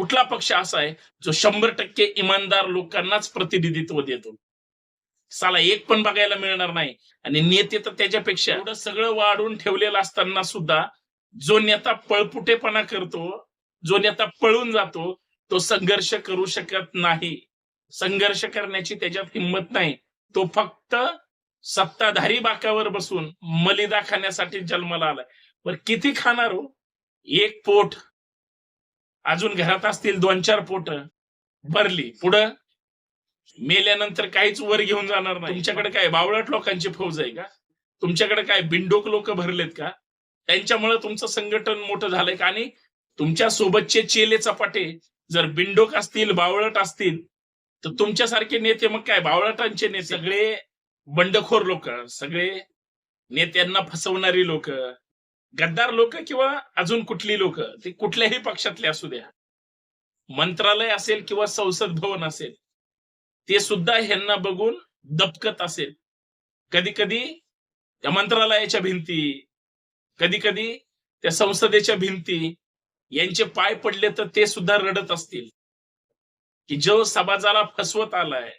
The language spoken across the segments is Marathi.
कुठला पक्ष असा आहे जो शंभर टक्के इमानदार लोकांनाच प्रतिनिधित्व देतो? साला एक पण बघायला मिळणार नाही. आणि नेते तर त्याच्यापेक्षा एवढं सगळं वाढून ठेवलेलं असताना सुद्धा जो नेता पळपुटेपणा करतो जो नेता पळून जातो तो संघर्ष करू शकत नाही. संघर्ष करण्याची त्याच्यात हिंमत नाही. तो फक्त सत्ताधारी बाकावर बसून मलिदा खाण्यासाठी जन्माला आलाय. पण किती खाणार हो? एक पोट. अजून घरात असतील दोन चार पोट भरली. पुढं मेल्यानंतर काहीच वर घेऊन जाणार नाही. तुमच्याकडे काय बावळट लोकांची फौज आहे का? तुमच्याकडे काय बिंडोक लोक भरलेत का? त्यांच्यामुळे तुमचं संघटन मोठं झालंय का? आणि तुमच्या सोबतचे चेले चपाटे जर बिंडोक असतील बावळट असतील तर तुमच्यासारखे नेते मग काय? बावळटांचे नेते. सगळे बंडखोर लोक सगळे नेत्यांना फसवणारी लोक गद्दार लोक किंवा अजून कुठली लोक ते कुठल्याही पक्षातले असू द्या. मंत्रालय असेल किंवा संसद भवन असेल ते सुद्धा ह्यांना बघून दपकत असेल. कधी कधी त्या मंत्रालयाच्या भिंती कधी कधी त्या संसदेच्या भिंती यांचे पाय पडले तर ते सुद्धा रडत असतील. की जो समाजाला फसवत आलाय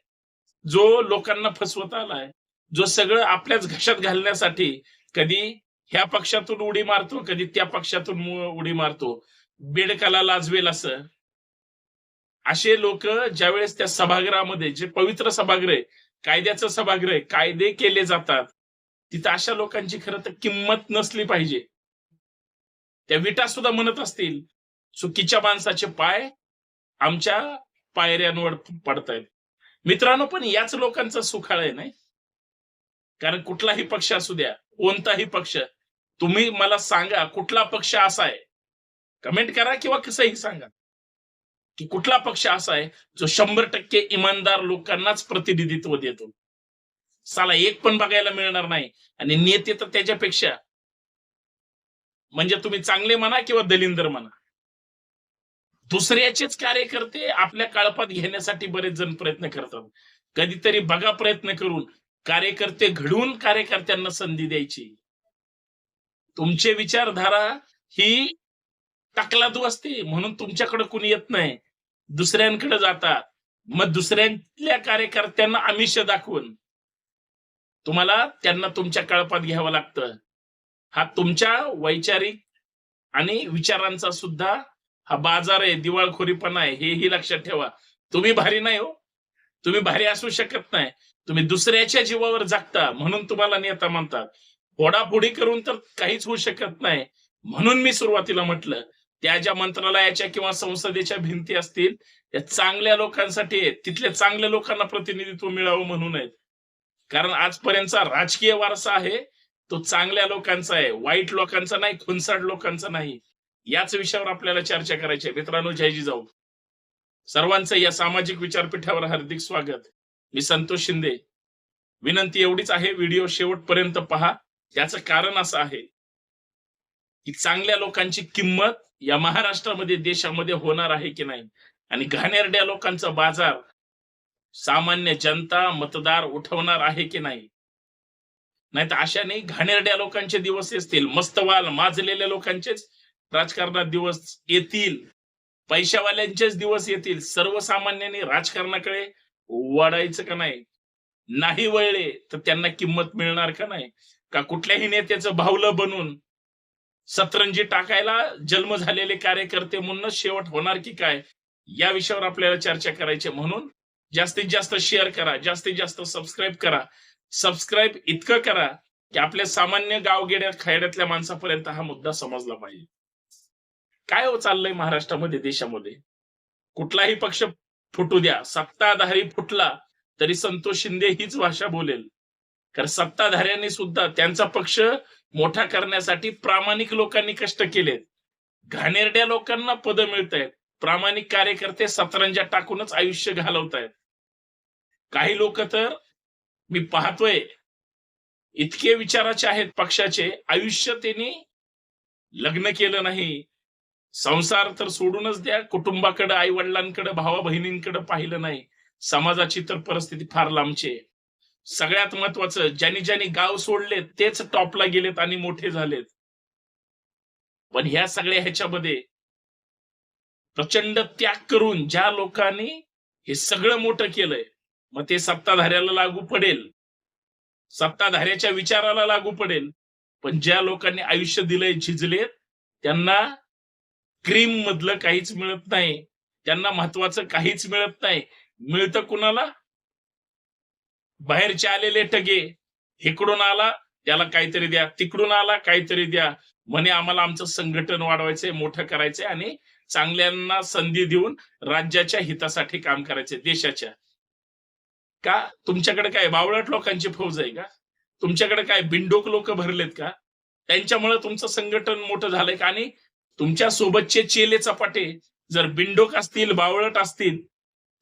जो लोकांना फसवत आलाय जो सगळं आपल्याच घशात घालण्यासाठी कधी ह्या पक्षातून उडी मारतो कधी त्या पक्षातून उडी मारतो. बेडकाला लाजवेल असं. असे लोक ज्यावेळेस त्या सभागृहामध्ये जे पवित्र सभागृह आहे कायद्याचं सभागृह आहे कायदे केले जातात तिथं अशा लोकांची खरं तर किंमत नसली पाहिजे. त्या विटा सुद्धा म्हणत असतील चुकीच्या माणसाचे पाय आमच्या पायऱ्यांवर पडतायत. मित्रांनो पण याच लोकांचं सुखाळ आहे नाही? कारण कुठलाही पक्ष असू द्या कोणताही पक्ष तुम्ही मला सांगा कुठला पक्ष असा आहे? कमेंट करा किंवा कसंही सांगा. की कुठला पक्ष असा आहे जो शंभर टक्के इमानदार लोकांनाच प्रतिनिधित्व देतो? साला एक पण बघायला मिळणार नाही. आणि नेते तर त्याच्यापेक्षा. म्हणजे तुम्ही चांगले म्हणा किंवा दलिंदर म्हणा. दुसऱ्याचेच कार्यकर्ते आपल्या काळपात घेण्यासाठी बरेच जण प्रयत्न करतात. कधीतरी बघा प्रयत्न करून कार्यकर्ते घडवून कार्यकर्त्यांना संधी द्यायची. तुमचे विचारधारा ही तकलादू असते म्हणून तुमच्याकडे कुणी येत नाही. दुसऱ्यांकडे जातात. मग दुसऱ्यांतल्या कार्यकर्त्यांना आमिष दाखवून. तुम्हाला त्यांना तुमच्या कळपात घ्यावं लागतं. हा तुमच्या वैचारिक आणि विचारांचा सुद्धा हा बाजार आहे दिवाळखोरीपणा आहे हेही लक्षात ठेवा. तुम्ही भारी नाही हो. तुम्ही भारी असू शकत नाही. तुम्ही दुसऱ्याच्या जीवावर जगता म्हणून तुम्हाला नेता म्हणतात फोडाफोडी करून तर काहीच होऊ शकत नाही. म्हणून मी सुरुवातीला म्हटलं त्या ज्या मंत्रालयाच्या किंवा संसदेच्या भिंती असतील त्या चांगल्या लोकांसाठी आहेत. तिथल्या चांगल्या लोकांना प्रतिनिधित्व मिळावं म्हणून आहेत. कारण आजपर्यंतचा राजकीय वारसा आहे तो चांगल्या लोकांचा आहे. वाईट लोकांचा नाही खुनसाड लोकांचा नाही. याच विषयावर आपल्याला चर्चा करायची आहे. मित्रांनो जयजी जाऊ. सर्वांचं या सामाजिक विचारपीठावर हार्दिक स्वागत. मी संतोष शिंदे. विनंती एवढीच आहे व्हिडिओ शेवटपर्यंत पहा. याच कारण असं आहे की चांगल्या लोकांची किंमत या महाराष्ट्रामध्ये देशामध्ये होणार आहे की नाही? आणि घाणेरड्या लोकांचा बाजार सामान्य जनता मतदार उठवणार आहे की नाही? नाही तर अशाने घाणेरड्या लोकांचे दिवस असतील मस्तवाल माजलेल्या लोकांचेच राजकारणात दिवस येतील पैशावाल्यांचेच दिवस येतील सर्वसामान्यांनी राजकारणाकडे वाढायचं का नाही? नाही वळले तर त्यांना किंमत मिळणार का नाही? का कुठल्याही नेत्याचं भावलं बनून सतरंजी टाकायला जन्म झालेले कार्यकर्ते म्हणून शेवट होणार की काय? या विषयावर आपल्याला चर्चा करायची म्हणून जास्तीत जास्त शेअर करा जास्तीत जास्त सबस्क्राईब करा. सबस्क्राईब इतकं करा की आपल्या सामान्य गावगेड्या खेड्यातल्या माणसापर्यंत हा मुद्दा समजला पाहिजे. काय हो चाललंय महाराष्ट्रामध्ये देशामध्ये? कुठलाही पक्ष फुटू द्या. सत्ताधारी फुटला तरी संतोष शिंदे हीच भाषा बोलेल. कारण सत्ताधाऱ्यांनी सुद्धा त्यांचा पक्ष मोठा करण्यासाठी प्रामाणिक लोकांनी कष्ट केलेत. घाणेरड्या लोकांना पद मिळत आहेत प्रामाणिक कार्यकर्ते सतरंजा टाकूनच आयुष्य घालवत आहेत काही लोक तर मी पाहतोय इतके विचाराचे आहेत पक्षाचे आयुष्य त्यांनी लग्न केलं नाही. संसार तर सोडूनच द्या कुटुंबाकडे आई वडिलांकडे भावा बहिणींकडे पाहिलं नाही. समाजाची तर परिस्थिती फार लांबची आहे. सगळ्यात महत्वाचं ज्यांनी ज्यांनी गाव सोडले तेच टॉपला गेलेत आणि मोठे झालेत. पण ह्या सगळ्या ह्याच्यामध्ये प्रचंड त्याग करून ज्या लोकांनी हे सगळं मोठं केलंय मग ते सत्ताधाऱ्याला लागू पडेल. सत्ताधाऱ्याच्या विचाराला लागू पडेल. पण ज्या लोकांनी आयुष्य दिलंय झिजलेत त्यांना क्रीम मधलं काहीच मिळत नाही. त्यांना महत्वाचं काहीच मिळत नाही. मिळतं कुणाला? बाहेरचे आलेले टगे इकडून आला याला काहीतरी द्या तिकडून आला काहीतरी द्या. म्हणे आम्हाला आमचं संघटन वाढवायचंय मोठं करायचंय आणि चांगल्यांना संधी देऊन राज्याच्या हितासाठी काम करायचंय देशाच्या. का? तुमच्याकडे काय बावळट लोकांची फौज आहे का? तुमच्याकडे काय बिंडोक लोक भरलेत का? त्यांच्यामुळे तुमचं संघटन मोठं झालंय का? आणि तुमच्या सोबतचे चेले चपाटे जर बिंडोक असतील बावळट असतील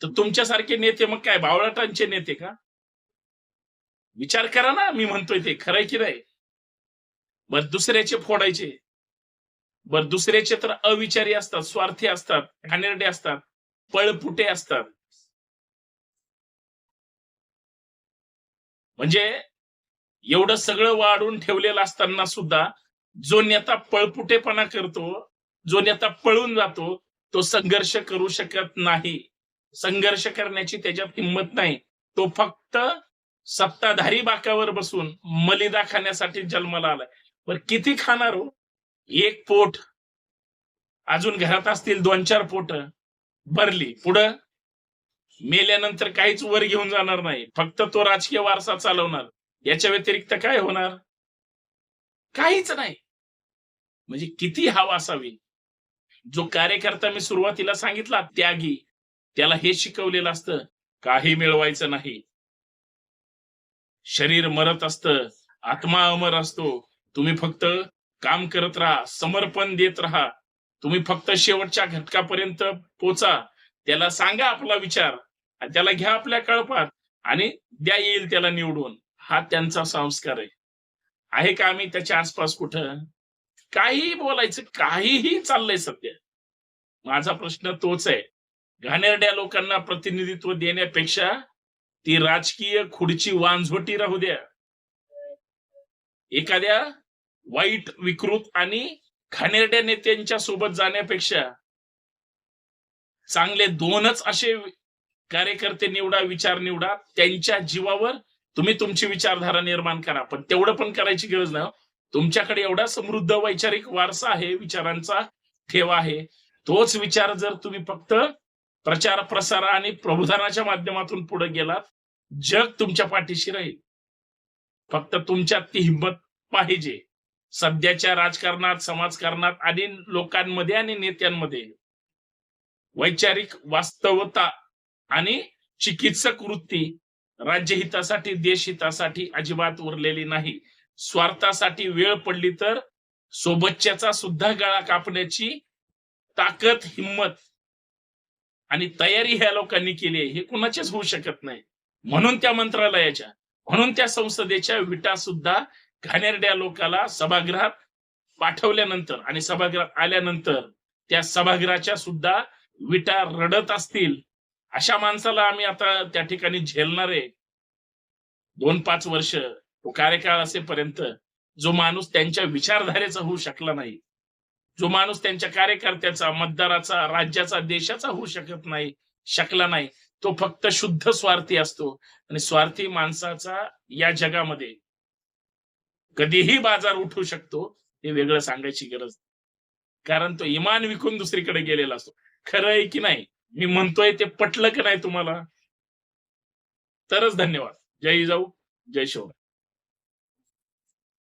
तर तुमच्यासारखे नेते मग काय बावळटांचे नेते का? विचार करा ना मी म्हणतोय ते. खरंय की नाही? बर दुसऱ्याचे फोडायचे. बर दुसऱ्याचे तर अविचारी असतात स्वार्थी असतात घाणेरडे असतात पळपुटे असतात. म्हणजे एवढं सगळं वाढून ठेवलेलं असताना सुद्धा जो नेता पळपुटेपणा करतो जो नेता पळून जातो तो संघर्ष करू शकत नाही. संघर्ष करण्याची त्याच्यात हिंमत नाही. तो फक्त सत्ताधारी बाकावर बसून मलिदा खाण्यासाठी जन्माला आलाय. पण किती खाणार हो? एक पोट. अजून घरात असतील दोन चार पोट. भरली. पुढं? मेल्यानंतर काहीच वर घेऊन जाणार नाही. फक्त तो राजकीय वारसा चालवणार. याच्या व्यतिरिक्त काय होणार? काहीच नाही. म्हणजे किती हवा असावी? जो कार्यकर्ता मी सुरुवातीला सांगितला त्यागी. त्याला हे शिकवलेलं असतं काही मिळवायचं नाही. शरीर मरत असतं आत्मा अमर असतो. तुम्ही फक्त काम करत राहा समर्पण देत राहा. तुम्ही फक्त शेवटच्या घटकापर्यंत पोचा. त्याला सांगा आपला विचार. त्याला घ्या आपल्या कळपात. आणि द्या येईल त्याला निवडून. हा त्यांचा संस्कार आहे. आहे का आम्ही त्याच्या आसपास कुठं? काहीही बोलायचं काहीही चाललंय सध्या. माझा प्रश्न तोच आहे. घाणेरड्या लोकांना प्रतिनिधित्व देण्यापेक्षा ती राजकीय खुर्ची वांझोटी राहू द्या. एखाद्या वाईट विकृत आणि खानेरड्या नेत्यांच्या सोबत जाण्यापेक्षा चांगले दोनच असे कार्यकर्ते निवडा विचार निवडा. त्यांच्या जीवावर तुम्ही तुमची विचारधारा निर्माण करा. पण तेवढं पण करायची गरज नाही हो. तुमच्याकडे एवढा समृद्ध वैचारिक वारसा आहे विचारांचा ठेवा आहे. तोच विचार जर तुम्ही फक्त प्रचार प्रसार आणि प्रबोधनाच्या माध्यमातून पुढे गेलात जग तुमच्या पाठीशी राहील. फक्त तुमच्यात ती हिंमत पाहिजे. सध्याच्या राजकारणात समाजकारणात आणि लोकांमध्ये आणि नेत्यांमध्ये वैचारिक वास्तवता आणि चिकित्सक वृत्ती राज्यहितासाठी देशहितासाठी अजिबात उरलेली नाही. स्वार्थासाठी वेळ पडली तर सोबतच्याचा सुद्धा गळा कापण्याची ताकद हिंमत आणि तयारी ह्या लोकांनी केली आहे. हे कुणाचेच होऊ शकत नाही. म्हणून त्या मंत्रालयाच्या म्हणून त्या संसदेच्या विटा सुद्धा घाणेरड्या लोकाला सभागृहात पाठवल्यानंतर आणि सभागृहात आल्यानंतर त्या सभागृहाच्या सुद्धा विटा रडत असतील अशा माणसाला आम्ही आता त्या ठिकाणी झेलणार आहे. दोन पाच वर्ष तो कार्यकाळ असेपर्यंत जो माणूस त्यांच्या विचारधारेचा होऊ शकला नाही जो माणूस त्यांच्या कार्यकर्त्याचा मतदाराचा राज्याचा देशाचा होऊ शकत नाही शकला नाही तो फक्त शुद्ध स्वार्थी असतो. आणि स्वार्थी माणसाचा या जगामध्ये कधीही बाजार उठू शकतो हे वेगळं सांगायची गरज कारण तो इमान विकून दुसरीकडे गेलेला असतो. खरं आहे की नाही? मी म्हणतोय ते पटलं की नाही तुम्हाला? तरच धन्यवाद. जय जाऊ जय शिव